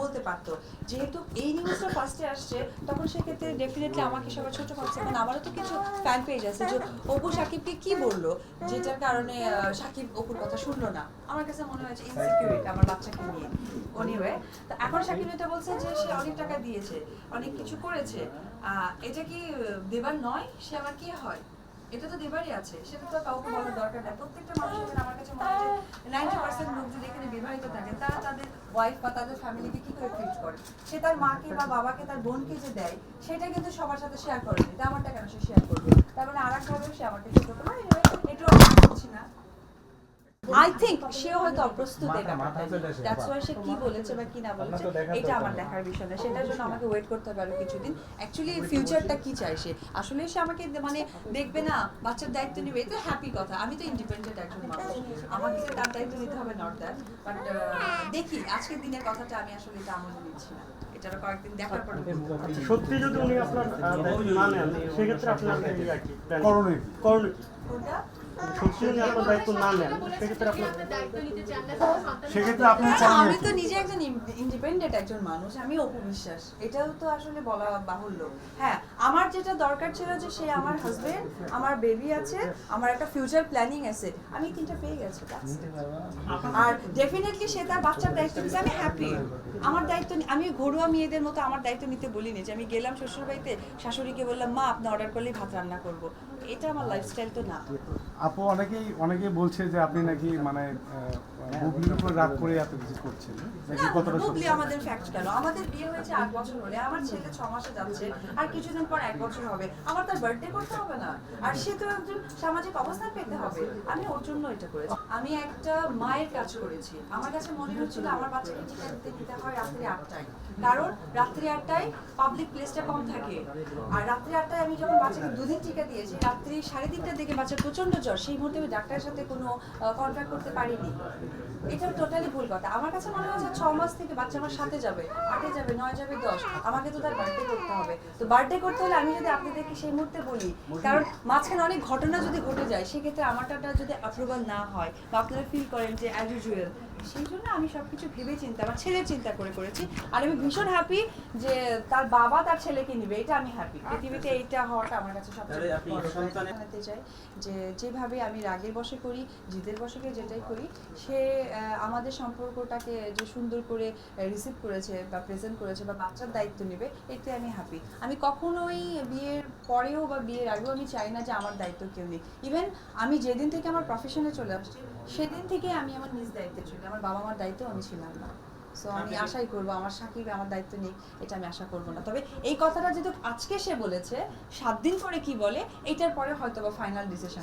বলতে পারতো। যেহেতু এই নিউজটা ফার্স্টে আসছে, তখন সেক্ষেত্রে ডেফিনেটলি আমাকে সবাই ছোট ভাবছে। কারণ আমারও তো কিছু ফ্যান পেজ আছে যে অপু সাকিবকে কি বলল, যেটার কারণে সাকিব অপুর কথা শুনলো না। আমার কাছে মনে হয়েছে ইনসিকিউরিটি আমার বাচ্চাকে নিয়ে। অনিওয়ে তো এখন সাকিব এটা বলছে যে সে অনেক টাকা দিয়েছে, অনেক কিছু করেছে। এটা কি দেবার নয়? সে আমার কি হয়? এটা তো দেবারই আছে, সেটা তো কাউকে বলার দরকার নেই। প্রত্যেকটা মানুষের আমার কাছে মনে হয় নাইনটি পার্সেন্ট লোক যদি এখানে বিবাহিত থাকে, তারা তাদের ওয়াইফ বা তাদের ফ্যামিলিকে কি করে ট্রিট করে? সে তার মাকে বা বাবাকে, তার বোনকে যে দেয়, সেটা কিন্তু সবার সাথে শেয়ার করে এটা আমারটা কেন সে শেয়ার করবে? তার মানে আর একভাবেও সে আমাকে ছোট করে anyway, এটাও আমি বলছি না আই থিঙ্ক সে হয়তো অপ্রস্তুত এই ব্যাপারটা দ্যাটস ওয়াই সে কি বলেছে বা কি না বলেছে এটা আমার দেখার বিষয় না। সেটার জন্য আমাকে ওয়েট করতে হবে আরও কিছুদিন। অ্যাকচুয়ালি ফিউচারটা কি চাই সে? আসলে সে আমাকে মানে দেখবে না বাচ্চার দায়িত্ব নেবে। এটা হ্যাপি কথা। আমি তো ইন্ডিপেন্ডেন্ট একজন মানুষ। আমাকে যে তার দায়িত্ব নিতে হবে নট দ্যাট বাট দেখি আজকের দিনের কথাটা আমি আসলে এটা আমলে নিচ্ছি না। এটা কয়েকদিন দেখার পর আচ্ছা, সত্যি যদি উনি আপনার আহ, দায়িত্ব না নেন সেক্ষেত্রে আপনার করণীয় করণীয় কি? কোনটা? সত্যি উনি আপনার দায়িত্ব না নেন সেক্ষেত্রে আপনার সেক্ষেত্রে আপনি আচ্ছা, আমি তো নিজে একজন ইন্ডিপেন্ডেন্ট একজন মানুষ আমি অপু বিশ্বাস এটাও তো আসলে বলা বাহুল্য। হ্যাঁ আমার যেটা দরকার ছিল যে সে আমার হাজবেন্ড আমার বেবি আছে আমার একটা ফিউচার প্ল্যানিং আছে। আমি তিনটা পেয়ে গেছি আর ডেফিনেটলি সে তার বাচ্চার দায়িত্ব নিচ্ছে আমি হ্যাপি আমার দায়িত্ব আমি ঘরোয়া মেয়েদের মতো আমার দায়িত্ব নিতে বলিনি যে আমি গেলাম শ্বশুর বাড়িতে শাশুড়িকে বললাম মা আপনি অর্ডার করলেই ভাত রান্না করব। এটা আমার লাইফস্টাইল তো না। আপু অনেকেই অনেকেই বলছে যে আপনি নাকি মানে বুবলির উপর রাগ করে এত কিছু করছেন? নাকি কতটা বুবলি আমাদের ফ্যাক্ট কেন? আমাদের বিয়ে হয়েছে আট বছর হলে আমার ছেলে ছ মাসে যাচ্ছে আর কিছুদিন পর এক বছর হবে। আমার তার বার্থডে করতে হবে না। আর সে তো একজন সামাজিক অবস্থান পেতে হবে। আমি ওর জন্য এটা করেছি। আমি একটা মায়ের কাজ করেছি। আমার কাছে মনে হচ্ছিল আমার বাচ্চাকে টিকা দিতে দিতে হয় রাত্রি আটটায়। কারণ রাত্রি আটটায় পাবলিক প্লেসটা কম থাকে। আর রাত্রি আটটায় আমি যখন বাচ্চাকে দুদিন টিকা দিয়েছি রাত্রি সাড়ে তিনটার দিকে বাচ্চার প্রচণ্ড জ্বর। সেই মুহূর্তে আমি ডাক্তারের সাথে কোনো কন্ট্যাক্ট করতে পারিনি। এটা টোটালি ভুল কথা। আমার কাছে মনে হয় যে ছ মাস থেকে বাচ্চা আমার সাথে যাবে, আটে যাবে, নয় যাবে, দশ। আমাকে তো তার বার্থডে করতে হবে। তো বার্থডে করতে হলে আমি যদি আপনাদেরকে সেই মুহূর্তে বলি, কারণ মাঝখানে অনেক ঘটনা যদি ঘটে যায়, সেক্ষেত্রে আমারটা যদি অ্যাপ্রুভাল না হয় বা আপনারা ফিল করেন যে অ্যাজ ইউজুয়াল সেই জন্য আমি সবকিছু ভেবে চিন্তা আমার ছেলের চিন্তা করে করেছি। আর আমি ভীষণ হ্যাপি যে তার বাবা তার ছেলেকে নিবে এটা আমি হ্যাপি পৃথিবীতে এইটা হওয়াটা আমার কাছে সবচেয়ে জানাতে চাই যে যেভাবে আমি রাগের বসে করি জিদের বসে যেটাই করি সে আমাদের সম্পর্কটাকে যে সুন্দর করে রিসিভ করেছে বা প্রেজেন্ট করেছে বা বাচ্চার দায়িত্ব নেবে এতে আমি হ্যাপি আমি কখনোই বিয়ের পরেও বা বিয়ের আগেও আমি চাই না যে আমার দায়িত্ব কেউ নেই ইভেন আমি যেদিন থেকে আমার প্রফেশনে চলে আসছি সেদিন থেকে আমি আমার নিজ দায়িত্বে চলি। আমার বাবা মার দায়িত্ব আমি ছিলাম না। সো আমি আশাই করব আমার সাকিব আমার দায়িত্ব নেই এটা আমি আশা করব না। তবে এই কথাটা যেহেতু আজকে সে বলেছে সাত দিন পরে কি বলে এটার পরে হয়তো বা ফাইনাল ডিসিশন